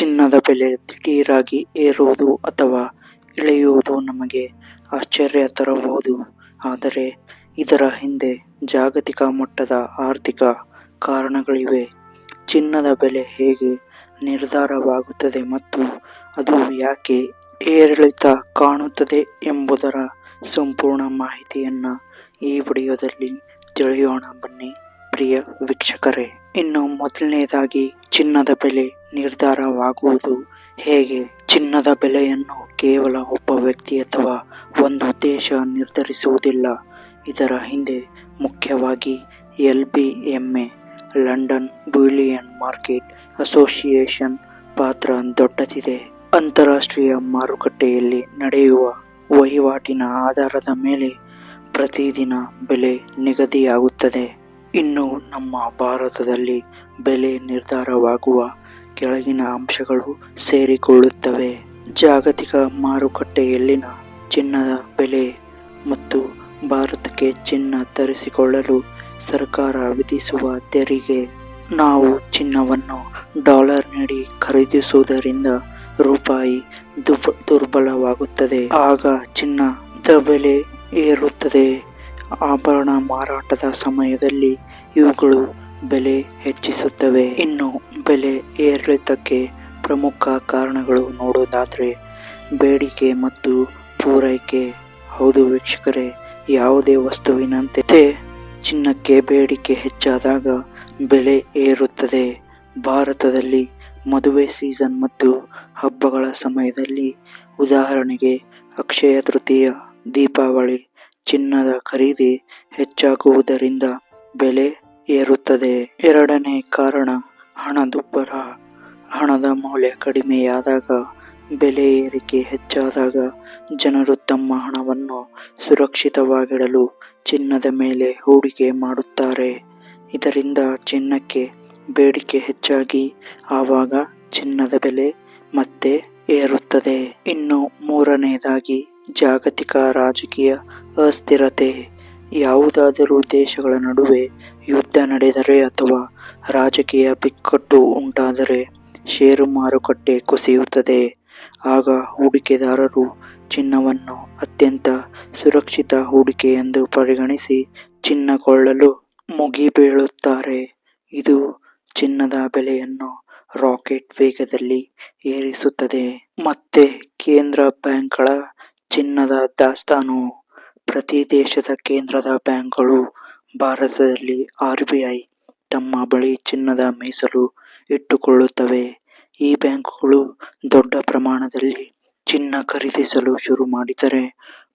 ಚಿನ್ನದ ಬೆಲೆ ದಿಢೀರಾಗಿ ಏರುವುದು ಅಥವಾ ಇಳಿಯುವುದು ನಮಗೆ ಆಶ್ಚರ್ಯ ತರಬಹುದು. ಆದರೆ ಇದರ ಹಿಂದೆ ಜಾಗತಿಕ ಮಟ್ಟದ ಆರ್ಥಿಕ ಕಾರಣಗಳಿವೆ. ಚಿನ್ನದ ಬೆಲೆ ಹೇಗೆ ನಿರ್ಧಾರವಾಗುತ್ತದೆ ಮತ್ತು ಅದು ಯಾಕೆ ಏರಿಳಿತ ಕಾಣುತ್ತದೆ ಎಂಬುದರ ಸಂಪೂರ್ಣ ಮಾಹಿತಿಯನ್ನು ಈ ವಿಡಿಯೋದಲ್ಲಿ ತಿಳಿಯೋಣ. ಬನ್ನಿ. ಪ್ರಿಯ ವೀಕ್ಷಕರೇ, ಇನ್ನು ಮೊದಲನೇದಾಗಿ ಚಿನ್ನದ ಬೆಲೆ ನಿರ್ಧಾರವಾಗುವುದು ಹೇಗೆ? ಚಿನ್ನದ ಬೆಲೆಯನ್ನು ಕೇವಲ ಒಬ್ಬ ವ್ಯಕ್ತಿ ಅಥವಾ ಒಂದು ದೇಶ ನಿರ್ಧರಿಸುವುದಿಲ್ಲ. ಇದರ ಹಿಂದೆ ಮುಖ್ಯವಾಗಿ L B A London bullion market association ಪಾತ್ರ ದೊಡ್ಡದಿದೆ. ಅಂತಾರಾಷ್ಟ್ರೀಯ ಮಾರುಕಟ್ಟೆಯಲ್ಲಿ ನಡೆಯುವ ವಹಿವಾಟಿನ ಆಧಾರದ ಮೇಲೆ ಪ್ರತಿದಿನ ಬೆಲೆ ನಿಗದಿಯಾಗುತ್ತದೆ. ಇನ್ನು ನಮ್ಮ ಭಾರತದಲ್ಲಿ ಬೆಲೆ ನಿರ್ಧಾರವಾಗುವ ಕೆಳಗಿನ ಅಂಶಗಳು ಸೇರಿಕೊಳ್ಳುತ್ತವೆ. ಜಾಗತಿಕ ಮಾರುಕಟ್ಟೆಯಲ್ಲಿನ ಚಿನ್ನದ ಬೆಲೆ ಮತ್ತು ಭಾರತಕ್ಕೆ ಚಿನ್ನ ತರಿಸಿಕೊಳ್ಳಲು ಸರ್ಕಾರ ವಿಧಿಸುವ ತೆರಿಗೆ, ನಾವು ಚಿನ್ನವನ್ನು ಡಾಲರ್ ನೀಡಿ ಖರೀದಿಸುವುದರಿಂದ ರೂಪಾಯಿ ದುರ್ಬಲವಾಗುತ್ತದೆ. ಆಗ ಚಿನ್ನದ ಬೆಲೆ ಏರುತ್ತದೆ. ಆಭರಣ ಮಾರಾಟದ ಸಮಯದಲ್ಲಿ ಇವುಗಳು ಬೆಲೆ ಹೆಚ್ಚಿಸುತ್ತವೆ. ಇನ್ನು ಬೆಲೆ ಏರಿಳಿತಕ್ಕೆ ಪ್ರಮುಖ ಕಾರಣಗಳು ನೋಡೋದಾದರೆ ಬೇಡಿಕೆ ಮತ್ತು ಪೂರೈಕೆ. ಹೌದು ವೀಕ್ಷಕರೇ, ಯಾವುದೇ ವಸ್ತುವಿನಂತೆ ಚಿನ್ನಕ್ಕೆ ಬೇಡಿಕೆ ಹೆಚ್ಚಾದಾಗ ಬೆಲೆ ಏರುತ್ತದೆ. ಭಾರತದಲ್ಲಿ ಮದುವೆ ಸೀಸನ್ ಮತ್ತು ಹಬ್ಬಗಳ ಸಮಯದಲ್ಲಿ ಉದಾಹರಣೆಗೆ ಅಕ್ಷಯ ತೃತೀಯ, ದೀಪಾವಳಿ ಚಿನ್ನದ ಖರೀದಿ ಹೆಚ್ಚಾಗುವುದರಿಂದ ಬೆಲೆ ಏರುತ್ತದೆ. ಎರಡನೇ ಕಾರಣ, ಹಣದುಬ್ಬರ. ಹಣದ ಮೌಲ್ಯ ಕಡಿಮೆಯಾದಾಗ, ಬೆಲೆ ಏರಿಕೆ ಹೆಚ್ಚಾದಾಗ ಜನರು ತಮ್ಮ ಹಣವನ್ನು ಸುರಕ್ಷಿತವಾಗಿಡಲು ಚಿನ್ನದ ಮೇಲೆ ಹೂಡಿಕೆ ಮಾಡುತ್ತಾರೆ. ಇದರಿಂದ ಚಿನ್ನಕ್ಕೆ ಬೇಡಿಕೆ ಹೆಚ್ಚಾಗಿ, ಆವಾಗ ಚಿನ್ನದ ಬೆಲೆ ಮತ್ತೆ ಏರುತ್ತದೆ. ಇನ್ನು ಮೂರನೆಯದಾಗಿ ಜಾಗತಿಕ ರಾಜಕೀಯ ಅಸ್ಥಿರತೆ ಯಾವುದಾದರೂ ದೇಶಗಳ ನಡುವೆ ಯುದ್ಧ ನಡೆದರೆ ಅಥವಾ ರಾಜಕೀಯ ಬಿಕ್ಕಟ್ಟು ಉಂಟಾದರೆ ಷೇರು ಮಾರುಕಟ್ಟೆ ಕುಸಿಯುತ್ತದೆ. ಆಗ ಹೂಡಿಕೆದಾರರು ಚಿನ್ನವನ್ನು ಅತ್ಯಂತ ಸುರಕ್ಷಿತ ಹೂಡಿಕೆ ಎಂದು ಪರಿಗಣಿಸಿ ಚಿನ್ನ ಕೊಳ್ಳಲು ಮುಗಿಬೀಳುತ್ತಾರೆ. ಇದು ಚಿನ್ನದ ಬೆಲೆಯನ್ನು ರಾಕೆಟ್ ವೇಗದಲ್ಲಿ ಏರಿಸುತ್ತದೆ. ಮತ್ತೆ ಕೇಂದ್ರ ಬ್ಯಾಂಕ್ಗಳ ಚಿನ್ನದ ದಾಸ್ತಾನು ಪ್ರತಿ ದೇಶದ ಕೇಂದ್ರದ ಬ್ಯಾಂಕ್ಗಳು ಭಾರತದಲ್ಲಿ ಆರ್ ಬಿ ಐ ತಮ್ಮ ಬಳಿ ಚಿನ್ನದ ಮೀಸಲು ಇಟ್ಟುಕೊಳ್ಳುತ್ತವೆ. ಈ ಬ್ಯಾಂಕುಗಳು ದೊಡ್ಡ ಪ್ರಮಾಣದಲ್ಲಿ ಚಿನ್ನ ಖರೀದಿಸಲು ಶುರು ಮಾಡಿದರೆ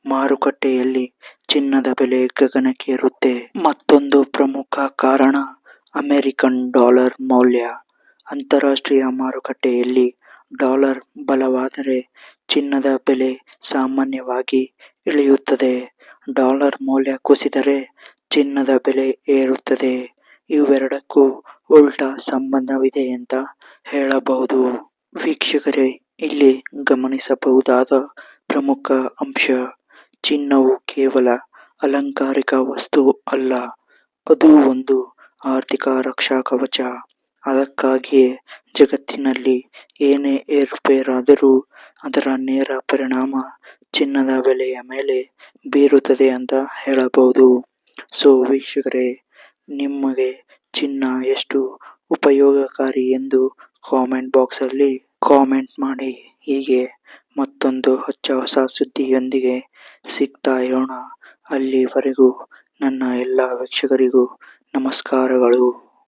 ಮಾರುಕಟ್ಟೆಯಲ್ಲಿ ಚಿನ್ನದ ಬೆಲೆ ಗಗನಕ್ಕೇರುತ್ತೆ. ಮತ್ತೊಂದು ಪ್ರಮುಖ ಕಾರಣ ಅಮೆರಿಕನ್ ಡಾಲರ್ ಮೌಲ್ಯ. ಅಂತಾರಾಷ್ಟ್ರೀಯ ಮಾರುಕಟ್ಟೆಯಲ್ಲಿ ಡಾಲರ್ ಬಲವಾದರೆ ಚಿನ್ನದ ಬೆಲೆ ಸಾಮಾನ್ಯವಾಗಿ ಇಳಿಯುತ್ತದೆ. ಡಾಲರ್ ಮೌಲ್ಯ ಕುಸಿದರೆ ಚಿನ್ನದ ಬೆಲೆ ಏರುತ್ತದೆ. ಇವೆರಡಕ್ಕೂ ಉಲ್ಟಾ ಸಂಬಂಧವಿದೆ ಅಂತ ಹೇಳಬಹುದು. ವೀಕ್ಷಕರೇ, ಇಲ್ಲಿ ಗಮನಿಸಬಹುದಾದ ಪ್ರಮುಖ ಅಂಶ, ಚಿನ್ನವು ಕೇವಲ ಅಲಂಕಾರಿಕ ವಸ್ತು ಅಲ್ಲ, ಅದು ಒಂದು ಆರ್ಥಿಕ ರಕ್ಷಾ ಕವಚ ಅದಕ್ಕಾಗಿಯೇ ಜಗತ್ತಿನಲ್ಲಿ ಏನೇ ಏರುಪೇರಾದರೂ ಅದರ ನೇರ ಪರಿಣಾಮ ಚಿನ್ನದ ಬೆಲೆಯ ಮೇಲೆ ಬೀರುತ್ತದೆ ಅಂತ ಹೇಳಬಹುದು. ಸೊ ವೀಕ್ಷಕರೇ, ನಿಮಗೆ ಚಿನ್ನ ಎಷ್ಟು ಉಪಯೋಗಕಾರಿ ಎಂದು ಕಾಮೆಂಟ್ ಬಾಕ್ಸಲ್ಲಿ ಕಾಮೆಂಟ್ ಮಾಡಿ. ಹೀಗೆ ಮತ್ತೊಂದು ಹೊಚ್ಚ ಹೊಸ ಸುದ್ದಿಯೊಂದಿಗೆ ಸಿಗ್ತಾ ಇರೋಣ. ಅಲ್ಲಿವರೆಗೂ ನನ್ನ ಎಲ್ಲ ವೀಕ್ಷಕರಿಗೂ ನಮಸ್ಕಾರಗಳು.